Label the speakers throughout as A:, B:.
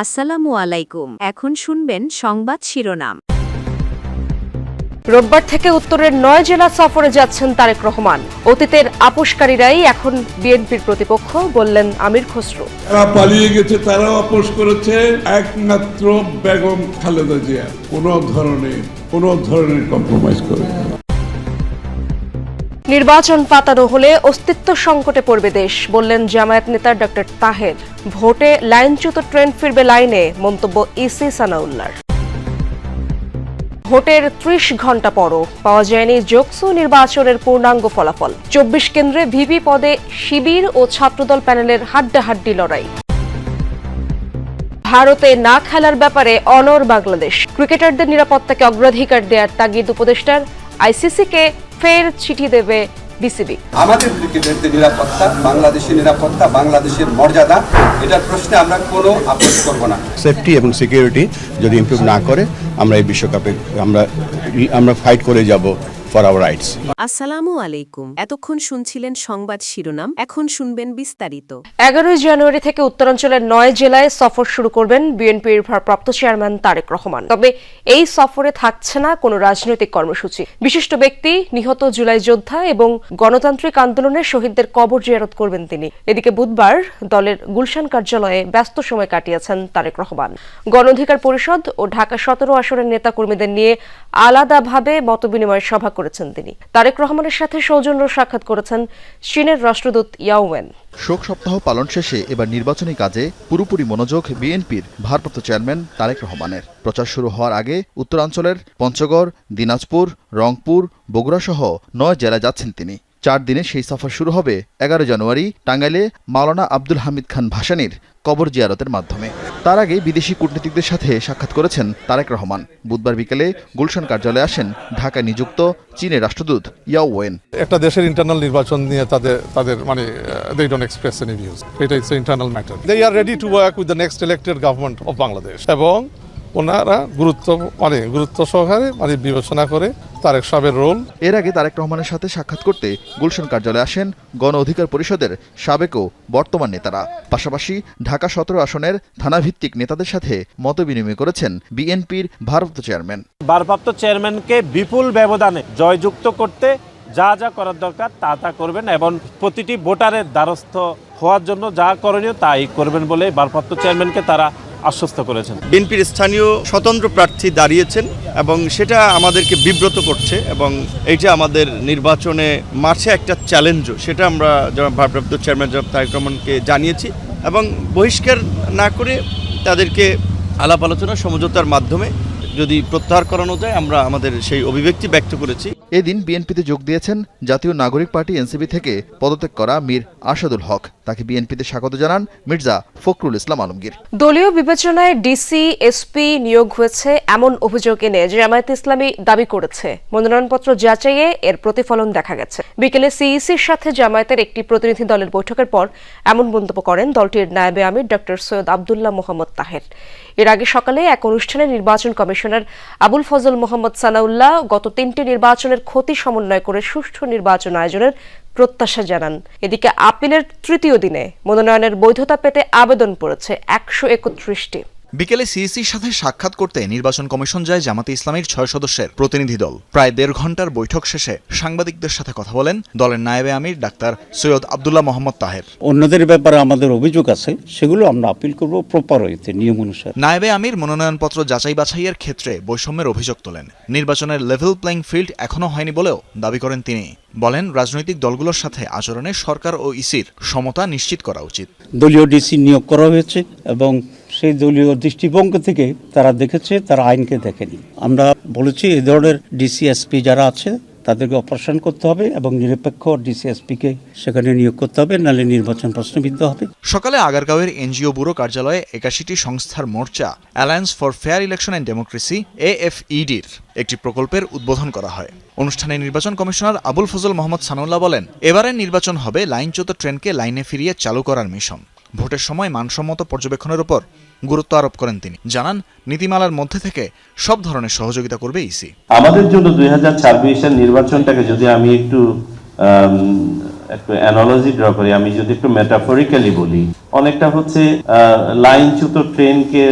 A: আসসালামু আলাইকুম। এখন শুনবেন সংবাদ শিরোনাম।
B: রোববার থেকে উত্তরের নয় জেলা সফরে যাচ্ছেন তারেক রহমান। অতীতের আপোষকারীরাই এখন বিএনপির প্রতিপক্ষ বললেন আমির খসরু।
C: যারা পালিয়ে গেছে তারাও আপোষ করেছে। একমাত্র বেগম খালেদা জিয়া কোনো ধরনের কোনো ধরনের কম্প্রোমাইজ করে
B: নির্বাচন পাতানো হলে অস্তিত্ব সংকটে পড়বে দেশ, বললেন জামায়াত নেতা ডক্টর তাহের। ভোটে লাইনচ্যুত ট্রেন ফিরবে লাইনে, মন্তব্য ইসি সানাউল্লার। ভোটের ত্রিশ ঘণ্টা পরও পাওয়া যায়নি যোগসু নির্বাচনের পূর্ণাঙ্গ ফলাফল। চব্বিশ কেন্দ্রে ভিভি পদে শিবির ও ছাত্রদল প্যানেলের হাড্ডাহাড্ডি লড়াই। ভারতে না খেলার ব্যাপারে অনর বাংলাদেশ। ক্রিকেটারদের নিরাপত্তাকে অগ্রাধিকার দেওয়ার তাগিদ উপদেষ্টার আইসিসিকে ফের চিঠি দেবে বিসিবি।
D: আমাদের ক্রিকেটারদের নিরাপত্তা বাংলাদেশের নিরাপত্তা বাংলাদেশের মর্যাদা এটার প্রশ্নে আমরা কোনো আপোষ করব না।
E: সেফটি এবং সিকিউরিটি যদি ইমপ্রুভ না করে আমরা এই বিশ্বকাপে আমরা আমরা ফাইট করে যাব। ফর আওয়ার রাইটস
A: আসসালামু আলাইকুম। এতক্ষণ শুনছিলেন সংবাদ শিরোনাম এখন শুনবেন বিস্তারিত।
B: এগারোই জানুয়ারি থেকে উত্তরাঞ্চলের নয় জেলায় সফর শুরু করবেন বিএনপির ভারপ্রাপ্ত চেয়ারম্যান তারেক রহমান। তবে এই সফরে থাকছে না কোনো রাজনৈতিক কর্মসূচি। বিশিষ্ট ব্যক্তি নিহত জুলাই যোদ্ধা এবং গণতান্ত্রিক আন্দোলনের শহীদদের কবর জিয়ারত করবেন তিনি। এদিকে বুধবার দলের গুলশান কার্যালয়ে ব্যস্ত সময় কাটিয়েছেন তারেক রহমান। গণ অধিকার পরিষদ ও ঢাকা সতেরো আসনের নেতাকর্মীদের নিয়ে আলাদাভাবে মতবিনিময় সভা করেছেন তিনি। তারেক রহমানের সাথে সৌজন্য সাক্ষাৎ করেছেন চীনের রাষ্ট্রদূত ইয়াওয়েন
F: শোক সপ্তাহ পালন শেষে এবার নির্বাচনী কাজে পুরোপুরি মনোযোগ বিএনপির ভারপ্রাপ্ত চেয়ারম্যান তারেক রহমানের। প্রচার শুরু হওয়ার আগে উত্তরাঞ্চলের পঞ্চগড়, দিনাজপুর, রংপুর বগুড়া সহ নয় জেলায় যাচ্ছেন তিনি। চার দিনে সেই সফর শুরু হবে, এগারো জানুয়ারি, টাঙ্গাইলে মাওলানা আব্দুল হামিদ খান ভাসানির কবর জিয়ারতের মাধ্যমে। তার আগে বিদেশি কূটনীতিকদের সাথে সাক্ষাৎ করেছেন তারেক রহমান। বুধবার বিকেলে গুলশান কার্যালয়ে আসেন ঢাকায় নিযুক্ত চীনের রাষ্ট্রদূত ইয়াও ওয়েন।
G: একটা দেশের ইন্টারনাল নির্বাচন নিয়ে তাদের তাদের মানে they don't express any views এটা it's internal matter they are ready to work with the next elected government of Bangladesh এবং ওনারা গুরুত্ব মানে গুরুত্ব সহকারে মানে বিবেচনা করে তারেক সাহেবের রোল
F: এর আগে তারেক রহমানের সাথে সাক্ষাৎ করতে গুলশান কার্যালয়ে আসেন গণ অধিকার পরিষদের সাবেক ও বর্তমান নেতারা। পাশাপাশি ঢাকা সতেরো আসনের থানাভিত্তিক নেতাদের সাথে মতবিনিময় করেছেন বিএনপির ভারপ্রাপ্ত চেয়ারম্যান।
H: ভারপ্রাপ্ত চেয়ারম্যানকে বিপুল ব্যবধানে জয়যুক্ত করতে যা যা করার দরকার তা তা করবেন এবং প্রতিটি ভোটারের দ্বারস্থ হওয়ার জন্য যা করণীয় তাই করবেন বলে ভারপ্রাপ্ত চেয়ারম্যানকে তারা আশ্বস্ত করেছেন।
I: বিএনপির স্থানীয় স্বতন্ত্র প্রার্থী দাঁড়িয়েছেন এবং সেটা আমাদেরকে বিব্রত করছে এবং এইটা আমাদের নির্বাচনে মাঠে একটা চ্যালেঞ্জও সেটা আমরা ভারপ্রাপ্ত চেয়ারম্যান জনাব তারেক জানিয়েছি এবং বহিষ্কার না করে তাদেরকে আলাপ আলোচনা সমঝোতার মাধ্যমে যদি প্রত্যাহার করানো যায় আমরা আমাদের সেই অভিব্যক্তি ব্যক্ত করেছি।
F: এদিন বিএনপিতে যোগ দিয়েছেন জাতীয় নাগরিক পার্টি এনসিপি থেকে পদত্যাগ করা মীর আসাদুল হক। তাকে বিএনপিতে স্বাগত জানান মির্জা ফখরুল ইসলাম আলমগীর।
B: দলীয় বিবেচনায় ডিসি এসপি নিয়োগ হয়েছে এমন অভিযোগ এনে জামায়াত ইসলামী দাবি করেছে। মনোনয়নপত্র যাচাইয়ে এর প্রতিফলন দেখা গেছে। বিকেলে সিইসির সাথে জামায়াতের একটি প্রতিনিধি দলের বৈঠকের পর এমন মন্তব্য করেন দলটির নায়েবে আমির ডক্টর সৈয়দ আবদুল্লাহ মোহাম্মদ তাহের। এর আগে সকালে এক অনুষ্ঠানে নির্বাচন কমিশনার আবুল ফজল মোহাম্মদ সানাউল্লাহ গত তিনটি নির্বাচনের ক্ষতি সমন্বয় করে সুষ্ঠু নির্বাচন আয়োজনের প্রত্যাশা জানান। এদিকে আপিলের তৃতীয় দিনে মনোনয়নের বৈধতা পেতে আবেদন পড়েছে একশো একত্রিশটি।
J: বিকেলে সিইসির সাথে সাক্ষাৎ করতে নির্বাচন কমিশন যায় জামাতে ইসলামীর ছয় সদস্যের প্রতিনিধি দল। প্রায় দেড় ঘণ্টার বৈঠক শেষে সাংবাদিকদের সাথে কথা বলেন দলের নায়েবে আমির ডাক্তার সৈয়দ আবদুল্লাহ মোহাম্মদ তাহের।
K: অন্যদের ব্যাপারে আমাদের অভিযোগ আছে সেগুলো আমরা আপিল করব প্রপার হইতে নিয়ম অনুসারে।
J: নায়েবে আমির মনোনয়নপত্র যাচাই বাছাইয়ের ক্ষেত্রে বৈষম্যের অভিযোগ তোলেন। নির্বাচনের লেভেল প্লেইং ফিল্ড এখনও হয়নি বলেও দাবি করেন তিনি। বলেন রাজনৈতিক দলগুলোর সাথে আচরণে সরকার ও ইসির সমতা নিশ্চিত করা উচিত।
K: দলীয় ডিসি নিয়োগ করা হয়েছে এবং সেই দলীয় দৃষ্টিভঙ্গি থেকে তারা দেখেছে, তারা আইনকে দেখেনি। আমরা বলেছি এই ধরনের ডিসিএসপি যারা আছে, তাদেরকে অপারেশন করতে হবে এবং নিরপেক্ষ ডিসিএসপিকে সেখানে নিয়োগ করতে হবে, নাহলে নির্বাচন প্রশ্নবিদ্ধ হবে।
J: সকালে আগারগাঁওয়ের এনজিও ব্যুরো কার্যালয়ে একাশিটি সংস্থার মোর্চা alliance for fair election and democracy এএফইডির একটি প্রকল্পের উদ্বোধন করা হয়। অনুষ্ঠানে নির্বাচন কমিশনার আবুল ফজল মোহাম্মদ সানুল্লাহ বলেন, এবারের নির্বাচন হবে লাইনচ্যুত ট্রেনকে লাইনে ফিরিয়ে চালু করার মিশন। ভোটের সময় মানসম্মত পর্যবেক্ষণের উপর গুরুত্ব আরোপ করেন তিনি। জানান, নীতিমালার মধ্যে থেকে সব ধরনের সহযোগিতা করবে ইসি।
L: আমাদের জন্য দুই হাজার ছাব্বিশের নির্বাচনটাকে যদি আমি একটু একটু অ্যানালজি ড্র করি, আমি যদি একটু মেটাফরিক্যালি বলি অনেকটা হচ্ছে লাইনচ্যুত ট্রেনকে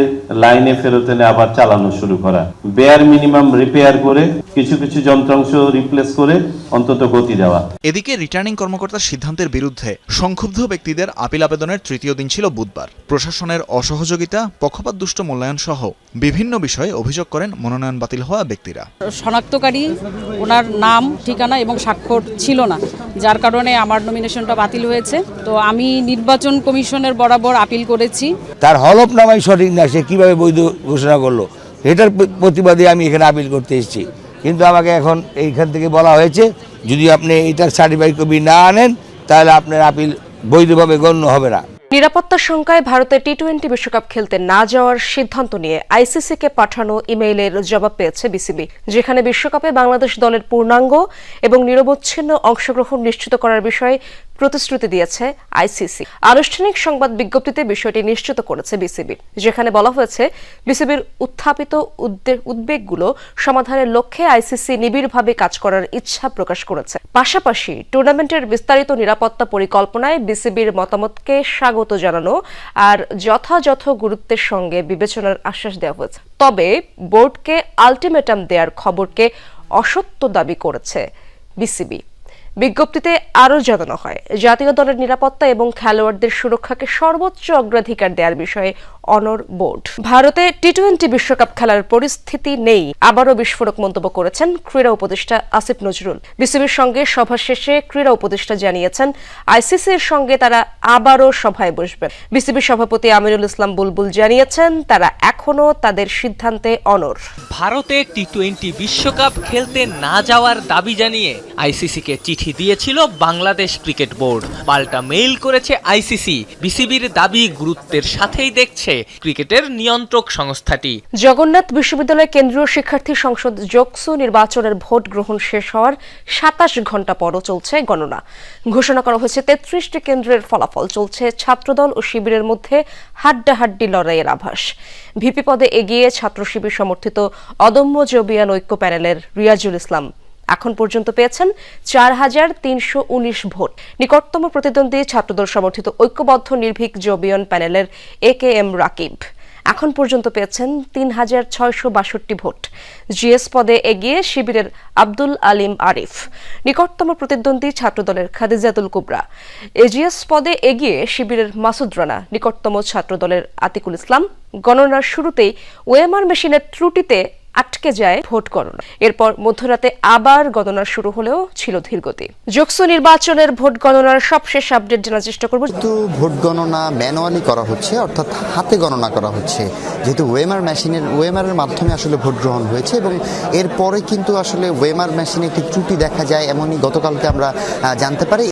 L: লাইনে ফেরত এনে আবার চালানো শুরু করা। বেয়ার মিনিমাম রিপেয়ার করে কিছু কিছু যন্ত্রাংশ রিপ্লেস করে অন্তত গতি দেওয়া।
J: এদিকে রিটার্নিং কর্মকর্তার সিদ্ধান্তের বিরুদ্ধে সংক্ষুব্ধ ব্যক্তিদের আপিল আবেদনের তৃতীয় দিন ছিল বুধবার। প্রশাসনের অসহযোগিতা পক্ষপাত দুষ্ট মূল্যায়ন সহ বিভিন্ন বিষয়ে অভিযোগ করেন মনোনয়ন বাতিল হওয়া ব্যক্তিরা।
M: শনাক্তকারী ওনার নাম ঠিকানা এবং স্বাক্ষর ছিল না যার কারণে আমার নমিনেশনটা বাতিল হয়েছে। তো আমি নির্বাচন কমিশনের বরাবর আপিল করেছি।
N: তার হলফনামাই সঠিক না সে কীভাবে বৈধ ঘোষণা করল এটার প্রতিবাদে আমি এখানে আপিল করতে এসেছি। কিন্তু আমাকে এখন এইখান থেকে বলা হয়েছে যদি আপনি এটার সার্টিফাইড কপি না আনেন তাহলে আপনার আপিল বৈধভাবে গণ্য হবে না।
B: নিরাপত্তা শঙ্কায় ভারতে টি টোয়েন্টি বিশ্বকাপ খেলতে না যাওয়ার সিদ্ধান্ত নিয়ে আইসিসিকে পাঠানো ইমেইলের জবাব পেয়েছে বিসিবি যেখানে বিশ্বকাপে বাংলাদেশ দলের পূর্ণাঙ্গ এবং নিরবচ্ছিন্ন অংশগ্রহণ নিশ্চিত করার বিষয়ে প্রতিশ্রুতি দিয়েছে আইসিসি। আনুষ্ঠানিক সংবাদ বিজ্ঞপ্তিতে বিষয়টি নিশ্চিত করেছে বিসিবি। যেখানে বলা হয়েছে, বিসিবির উত্থাপিত উদ্বে- উদ্বেগগুলো সমাধানের লক্ষ্যে আইসিসি নিবিড়ভাবে কাজ করার ইচ্ছা প্রকাশ করেছে। পাশাপাশি টুর্নামেন্টের বিস্তারিত নিরাপত্তা পরিকল্পনায় বিসিবির মতামতকে স্বাগত জানানো আর যথাযথ গুরুত্বের সঙ্গে বিবেচনার আশ্বাস দেওয়া হয়েছে। তবে বোর্ডকে আলটিমেটাম দেওয়ার খবরকে অসত্য দাবি করেছে বিসিবি। বিজ্ঞপ্তিতে আরও জানানো হয়, জাতীয় দলের নিরাপত্তা এবং খেলোয়াড়দের সুরক্ষাকে সর্বোচ্চ অগ্রাধিকার দেওয়ার বিষয়ে অনর বোর্ড। ভারতে টি টোয়েন্টি বিশ্বকাপ খেলার পরিস্থিতি নেই, আবারও বিস্ফোরক মন্তব্য করেছেন ক্রীড়া উপদেষ্টা আসিফ নজরুল। বিসিবির সঙ্গে সভা শেষে ক্রীড়া উপদেষ্টা জানিয়েছেন, আইসিসির সঙ্গে তারা আবারও সভায় বসবেন। বিসিবির সভাপতি আমিরুল ইসলাম বুলবুল জানিয়েছেন, তারা এখনও তাদের সিদ্ধান্তে অনর।
O: ভারতে টি টোয়েন্টি বিশ্বকাপ খেলতে না যাওয়ার দাবি জানিয়ে আইসিসিকে চিঠি দিয়েছিল বাংলাদেশ ক্রিকেট বোর্ড। পাল্টা মেইল করেছে আইসিসি। বিসিবির দাবি গুরুত্বের সাথেই দেখছে ক্রিকেটের নিয়ন্ত্রক সংস্থাটি।
B: জগন্নাথ বিশ্ববিদ্যালয় কেন্দ্রীয় শিক্ষার্থী সংসদ যোগসু নির্বাচনের ভোট গ্রহণ শেষ হওয়ার সাতাশ ঘণ্টা পরও চলছে গণনা। ঘোষণা করা হয়েছে, তেত্রিশটি কেন্দ্রের ফলাফল চলছে, ছাত্রদল ও শিবিরের মধ্যে হাড্ডাহাড্ডি লড়াইয়ের আভাস। ভিপি পদে এগিয়ে ছাত্র শিবির সমর্থিত অদম্য জবিয়ান ঐক্য প্যানেলের রিয়াজুল ইসলাম এখন পর্যন্ত পেয়েছেন চার হাজার তিনশো উনিশ ভোট। নিকটতম প্রতিদ্বন্দ্বী ছাত্রদল সমর্থিত ঐক্যবদ্ধ নির্ভীক জবিয়ন প্যানেলের এ কে এম রাকিব। এখন পর্যন্ত পেয়েছেন তিন হাজার ছয়শো বাষট্টি ভোট। জিএস পদে এগিয়ে শিবিরের আব্দুল আলিম আরিফ। নিকটতম প্রতিদ্বন্দ্বী ছাত্রদলের খাদিজাতুল কুবরা। এজিএস পদে এগিয়ে শিবিরের মাসুদ রানা, নিকটতম ছাত্রদলের আতিকুল ইসলাম। গণনার শুরুতেই ওয়েমার মেশিনের ত্রুটিতে আটকে যায়, ভোট গণনা। এরপর মধ্যরাতে আবার গণনা শুরু হলেও ছিল ধীরগতি। যোগসু নির্বাচনের ভোট গণনার সবশেষ আপডেট জানার চেষ্টা করব।
P: কিন্তু ভোট গণনা ম্যানুয়ালি করা হচ্ছে, অর্থাৎ হাতে গণনা করা হচ্ছে, যেহেতু ওয়েমার মেশিনের, ওয়েমারের মাধ্যমে আসলে ভোট গ্রহণ হয়েছে এবং এরপরে কিন্তু আসলে ওয়েমার মেশিনে একটি ত্রুটি দেখা যায়, এমনই গতকালকে আমরা জানতে পারি।